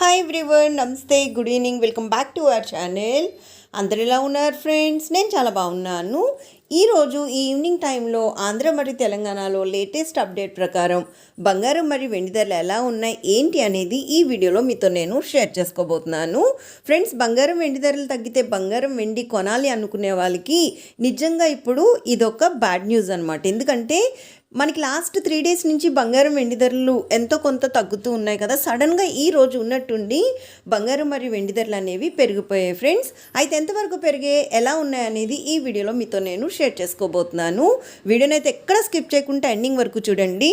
Hi everyone నమస్తే good evening welcome back to our channel అందరు ఎలా ఉన్నారు ఫ్రెండ్స్ నేను చాలా బాగున్నాను. ఈరోజు ఈ ఈవినింగ్ టైంలో ఆంధ్ర మరియు తెలంగాణలో లేటెస్ట్ అప్డేట్ ప్రకారం బంగారం మరియు వెండి ధరలు ఎలా ఉన్నాయి ఏంటి అనేది ఈ వీడియోలో మీతో నేను షేర్ చేసుకోబోతున్నాను. ఫ్రెండ్స్ బంగారం వెండి ధరలు తగ్గితే బంగారం వెండి కొనాలి అనుకునే వాళ్ళకి నిజంగా ఇప్పుడు ఇదొక బ్యాడ్ న్యూస్ అనమాట ఎందుకంటే మనకి లాస్ట్ త్రీ డేస్ నుంచి బంగారం వెండి ధరలు ఎంతో కొంత తగ్గుతూ ఉన్నాయి కదా. సడన్గా ఈ రోజు ఉన్నట్టుండి బంగారం మరియు వెండి ధరలు అనేవి పెరిగిపోయాయి ఫ్రెండ్స్. అయితే ఎంతవరకు పెరిగే ఎలా ఉన్నాయి అనేది ఈ వీడియోలో మీతో నేను షేర్ చేసుకోబోతున్నాను. వీడియోనైతే ఎక్కడ స్కిప్ చేయకుండా ఎండింగ్ వరకు చూడండి.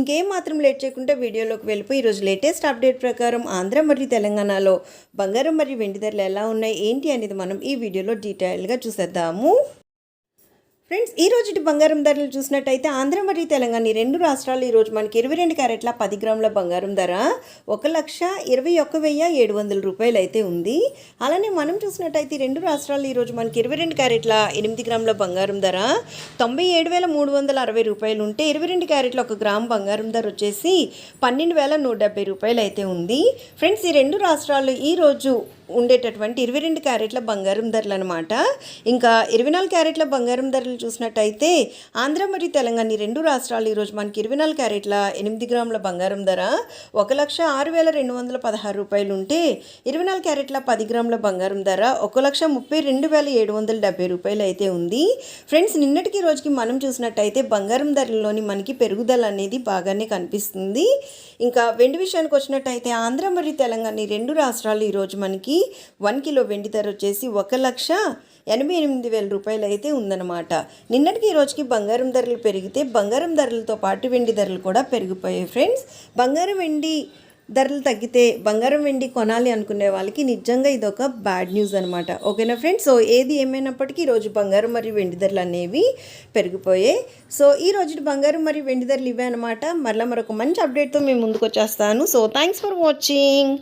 ఇంకేం మాత్రం లేట్ చేయకుండా వీడియోలోకి వెళ్ళిపోయి ఈరోజు లేటెస్ట్ అప్డేట్ ప్రకారం ఆంధ్ర మరియు తెలంగాణలో బంగారం మరియు వెండి ధరలు ఎలా ఉన్నాయి ఏంటి అనేది మనం ఈ వీడియోలో డీటెయిల్గా చూసేద్దాము. ఫ్రెండ్స్ ఈ రోజు బంగారం ధరలు చూసినట్టయితే ఆంధ్ర మరియు తెలంగాణ ఈ రెండు రాష్ట్రాలు ఈరోజు మనకి ఇరవై రెండు క్యారెట్ల పది గ్రాముల బంగారం ధర ఒక లక్ష ఇరవై ఒక్క వెయ్యి ఏడు వందల రూపాయలు అయితే ఉంది. అలానే మనం చూసినట్టయితే రెండు రాష్ట్రాలు ఈరోజు మనకి ఇరవై రెండు క్యారెట్ల ఎనిమిది గ్రాముల బంగారం ధర తొంభై ఏడు వేల మూడు వందల అరవై రూపాయలు ఉంటే ఇరవై రెండు క్యారెట్ల ఒక గ్రామ్ బంగారం ధర వచ్చేసి పన్నెండు వేల నూట డెబ్బై రూపాయలు అయితే ఉంది. ఫ్రెండ్స్ ఈ రెండు రాష్ట్రాలు ఈరోజు ఉండేటటువంటి ఇరవై రెండు క్యారెట్ల బంగారం ధరలు అనమాట ఇంకా ఇరవై నాలుగు క్యారెట్ల బంగారం ధరలు చూసినట్టయితే ఆంధ్ర మరియు తెలంగాణ ఈ రెండు రాష్ట్రాలు ఈరోజు మనకి ఇరవై నాలుగు క్యారెట్ల ఎనిమిది గ్రాముల బంగారం ధర ఒక లక్ష ఆరు వేల రెండు వందల పదహారు రూపాయలు ఉంటే ఇరవై నాలుగు క్యారెట్ల పది గ్రాముల బంగారం ధర ఒక లక్ష ముప్పై రెండు వేల ఏడు వందల డెబ్బై రూపాయలు అయితే ఉంది. ఫ్రెండ్స్ నిన్నటికి రోజుకి మనం చూసినట్టయితే బంగారం ధరల్లోని మనకి పెరుగుదల అనేది బాగానే కనిపిస్తుంది. ఇంకా వెండి విషయానికి వచ్చినట్టయితే ఆంధ్ర మరియు తెలంగాణ ఈ రెండు రాష్ట్రాలు ఈరోజు మనకి వన్ కిలో వెండి ధర వచ్చేసి ఒక లక్ష ఎనభై ఎనిమిది వేల రూపాయలు అయితే ఉందన్నమాట. నిన్నటికి ఈ రోజుకి బంగారం ధరలు పెరిగితే బంగారం ధరలతో పాటు వెండి ధరలు కూడా పెరిగిపోయాయి ఫ్రెండ్స్. బంగారం వెండి ధరలు తగ్గితే బంగారం వెండి కొనాలి అనుకునే వాళ్ళకి నిజంగా ఇది ఒక బ్యాడ్ న్యూస్ అనమాట ఓకేనా ఫ్రెండ్స్? సో ఏది ఏమైనప్పటికీ ఈరోజు బంగారం మరియు వెండి ధరలు అనేవి పెరిగిపోయాయి. సో ఈ రోజు బంగారం మరియు వెండి ధరలు ఇవే అనమాట మరలా మరొక మంచి అప్డేట్తో మేము ముందుకు వచ్చేస్తాను. So thanks for watching